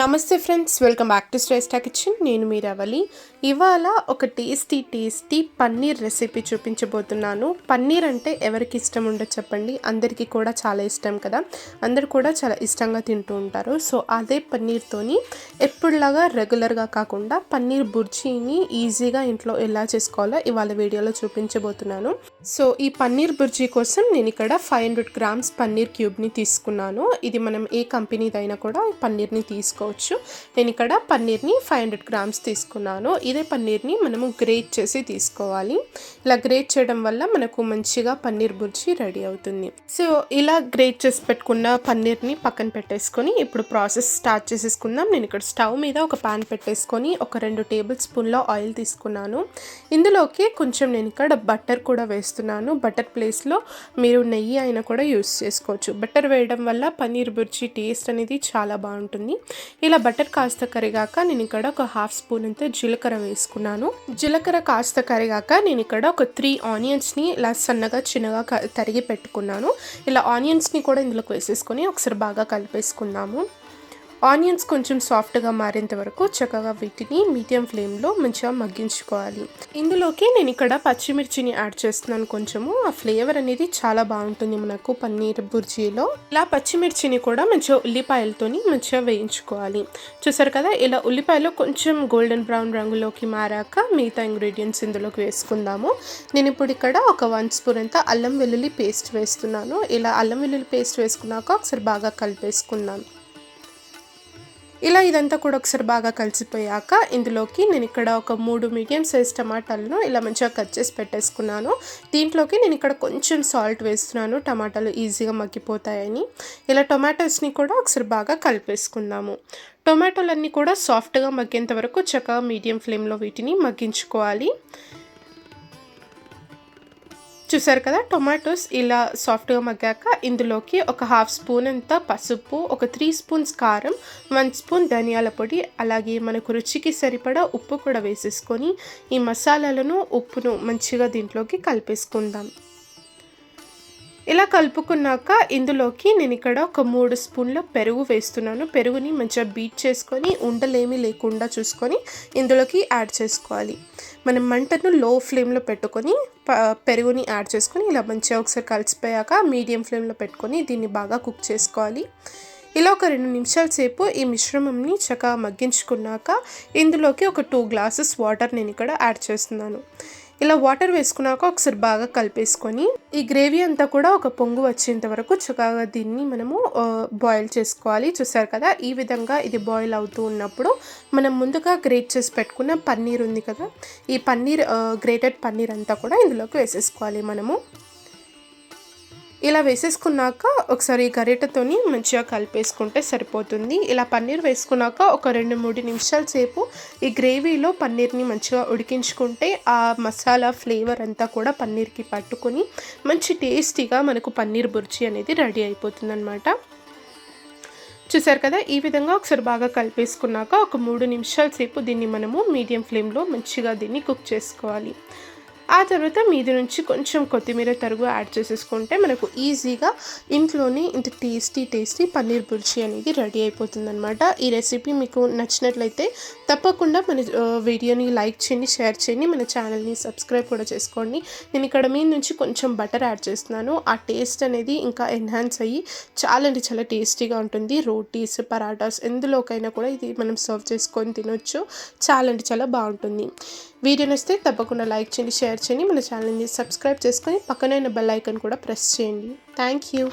నమస్తే friends welcome back to Shreshta Kitchen. నేను మీ రవలి. ఇవాళ ఒక టేస్టీ టేస్టీ పన్నీర్ రెసిపీ చూపించబోతున్నాను. పన్నీర్ అంటే ఎవరికి ఇష్టం ఉండదు చెప్పండి. అందరికీ కూడా చాలా ఇష్టం కదా. అందరు కూడా చాలా ఇష్టంగా తింటూ ఉంటారు. సో అదే పన్నీర్తోని ఎప్పుడులాగా రెగ్యులర్గా కాకుండా పన్నీర్ బుర్జీని ఈజీగా ఇంట్లో ఎలా చేసుకోవాలో ఇవాళ వీడియోలో చూపించబోతున్నాను. సో ఈ పన్నీర్ బుర్జీ కోసం నేను ఇక్కడ ఫైవ్ హండ్రెడ్ గ్రామ్స్ పన్నీర్ క్యూబ్ని తీసుకున్నాను. ఇది మనం ఏ కంపెనీదైనా కూడా పన్నీర్ని తీసుకో తీసుకోవచ్చు నేను ఇక్కడ పన్నీర్ని ఫైవ్ హండ్రెడ్ గ్రామ్స్ తీసుకున్నాను. ఇదే పన్నీర్ని మనము గ్రేట్ చేసి తీసుకోవాలి. ఇలా గ్రేట్ చేయడం వల్ల మనకు మంచిగా పన్నీర్ బుర్జీ రెడీ అవుతుంది. సో ఇలా గ్రేట్ చేసి పెట్టుకున్న పన్నీర్ని పక్కన పెట్టేసుకొని ఇప్పుడు ప్రాసెస్ స్టార్ట్ చేసేసుకుందాం. నేను ఇక్కడ స్టవ్ మీద ఒక పాన్ పెట్టేసుకొని ఒక రెండు టేబుల్ స్పూన్లో ఆయిల్ తీసుకున్నాను. ఇందులోకి కొంచెం నేను ఇక్కడ బటర్ కూడా వేస్తున్నాను. బటర్ ప్లేస్లో మీరు నెయ్యి అయినా కూడా యూస్ చేసుకోవచ్చు. బటర్ వేయడం వల్ల పన్నీర్ బుర్జీ టేస్ట్ అనేది చాలా బాగుంటుంది. ఇలా బటర్ కాస్త కరిగాక నేను ఇక్కడ ఒక హాఫ్ స్పూన్ అంతా జీలకర్ర వేసుకున్నాను. జీలకర్ర కాస్త కరిగాక నేను ఇక్కడ ఒక త్రీ ఆనియన్స్ని ఇలా సన్నగా చిన్నగా తరిగి పెట్టుకున్నాను. ఇలా ఆనియన్స్ని కూడా ఇందులోకి వేసేసుకొని ఒకసారి బాగా కలిపేసుకున్నాము ఆనియన్స్ కొంచెం సాఫ్ట్గా మారేంత వరకు చక్కగా వీటిని మీడియం ఫ్లేమ్లో మంచిగా మగ్గించుకోవాలి. ఇందులోకి నేను ఇక్కడ పచ్చిమిర్చిని యాడ్ చేస్తున్నాను కొంచెము. ఆ ఫ్లేవర్ అనేది చాలా బాగుంటుంది మనకు పన్నీర్ బుర్జీలో. ఇలా పచ్చిమిర్చిని కూడా మంచిగా ఉల్లిపాయలతోని మంచిగా వేయించుకోవాలి. చూసారు కదా ఇలా ఉల్లిపాయలు కొంచెం గోల్డెన్ బ్రౌన్ రంగులోకి మారాక మిగతా ఇంగ్రీడియంట్స్ ఇందులోకి వేసుకుందాము. నేను ఇప్పుడు ఇక్కడ ఒక వన్ స్పూన్ అంతా అల్లం వెల్లుల్లి పేస్ట్ వేస్తున్నాను. ఇలా అల్లం వెల్లుల్లి పేస్ట్ వేసుకున్నాక ఒకసారి బాగా కలిపేసుకుందాం. ఇలా ఇదంతా కూడా ఒకసారి బాగా కలిసిపోయాక ఇందులోకి నేను ఇక్కడ ఒక మూడు మీడియం సైజ్ టమాటాలను ఇలా మంచిగా కట్ చేసి పెట్టేసుకున్నాను. దీంట్లోకి నేను ఇక్కడ కొంచెం సాల్ట్ వేస్తున్నాను. టమాటాలు ఈజీగా మగ్గిపోతాయని. ఇలా టొమాటోస్ని కూడా ఒకసారి బాగా కలిపేసుకుందాము. టొమాటోలన్నీ కూడా సాఫ్ట్గా మగ్గేంత వరకు చక్కగా మీడియం ఫ్లేమ్లో వీటిని మగ్గించుకోవాలి. చూసారు కదా టొమాటోస్ ఇలా సాఫ్ట్గా మగ్గాక ఇందులోకి ఒక హాఫ్ స్పూన్ అంత పసుపు ఒక త్రీ స్పూన్స్ కారం వన్ స్పూన్ ధనియాల పొడి అలాగే మనకు రుచికి సరిపడా ఉప్పు కూడా వేసేసుకొని ఈ మసాలాలను ఉప్పును మంచిగా దీంట్లోకి కలిపేసుకుందాం. ఇలా కలుపుకున్నాక ఇందులోకి నేను ఇక్కడ ఒక మూడు స్పూన్ల పెరుగు వేస్తున్నాను. పెరుగుని మంచిగా బీట్ చేసుకొని ఉండలేమి లేకుండా చూసుకొని ఇందులోకి యాడ్ చేసుకోవాలి. మనం మంటను లో ఫ్లేమ్లో పెట్టుకొని పెరుగుని యాడ్ చేసుకొని ఇలా మంచిగా ఒకసారి కలిసిపోయాక మీడియం ఫ్లేమ్లో పెట్టుకొని దీన్ని బాగా కుక్ చేసుకోవాలి. ఇలా ఒక రెండు నిమిషాల సేపు ఈ మిశ్రమంని చక్కగా మగ్గించుకున్నాక ఇందులోకి ఒక టూ గ్లాసెస్ వాటర్ నేను ఇక్కడ యాడ్ చేస్తున్నాను. ఇలా వాటర్ వేసుకున్నాక ఒకసారి బాగా కలిపేసుకొని ఈ గ్రేవీ అంతా కూడా ఒక పొంగు వచ్చేంత వరకు చక్కగా దీన్ని మనము బాయిల్ చేసుకోవాలి. చూసారు కదా ఈ విధంగా ఇది బాయిల్ అవుతూ ఉన్నప్పుడు మనం ముందుగా గ్రేట్ చేసి పెట్టుకున్న పన్నీర్ ఉంది కదా ఈ పన్నీర్ గ్రేటెడ్ పన్నీర్ అంతా కూడా ఇందులోకి వేసేసుకోవాలి మనము. ఇలా వేసేసుకున్నాక ఒకసారి గరిటతోని మంచిగా కలిపేసుకుంటే సరిపోతుంది. ఇలా పన్నీర్ వేసుకున్నాక ఒక రెండు మూడు నిమిషాల సేపు ఈ గ్రేవీలో పన్నీర్ని మంచిగా ఉడికించుకుంటే ఆ మసాలా ఫ్లేవర్ అంతా కూడా పన్నీర్కి పట్టుకొని మంచి టేస్టీగా మనకు పన్నీర్ బుర్జీ అనేది రెడీ అయిపోతుందన్నమాట. చూసారు కదా ఈ విధంగా ఒకసారి బాగా కలిపేసుకున్నాక ఒక మూడు నిమిషాల సేపు దీన్ని మనము మీడియం ఫ్లేమ్లో మంచిగా దీన్ని కుక్ చేసుకోవాలి. ఆ తర్వాత మీది నుంచి కొంచెం కొత్తిమీర తరుగు యాడ్ చేసేసుకుంటే మనకు ఈజీగా ఇంట్లోనే ఇంత టేస్టీ టేస్టీ పన్నీర్ బుర్జీ అనేది రెడీ అయిపోతుందనమాట ఈ రెసిపీ మీకు నచ్చినట్లయితే తప్పకుండా మన వీడియోని లైక్ చేయండి షేర్ చేయండి మన ఛానల్ని సబ్స్క్రైబ్ కూడా చేసుకోండి. నేను ఇక్కడ మీ నుంచి కొంచెం బటర్ యాడ్ చేస్తున్నాను. ఆ టేస్ట్ అనేది ఇంకా ఎన్హాన్స్ అయ్యి చాలా అంటే చాలా టేస్టీగా ఉంటుంది. రోటీస్ పరాటాస్ ఎందులోకైనా కూడా ఇది మనం సర్వ్ చేసుకొని తినొచ్చు. చాలా అంటే చాలా బాగుంటుంది. వీడియో నచ్చితే తప్పకుండా లైక్ చేయండి షేర్ చేయండి. మన ఛానల్ని సబ్స్క్రైబ్ చేసుకొని పక్కనే బెల్ ఐకన్ కూడా ప్రెస్ చేయండి. Thank you.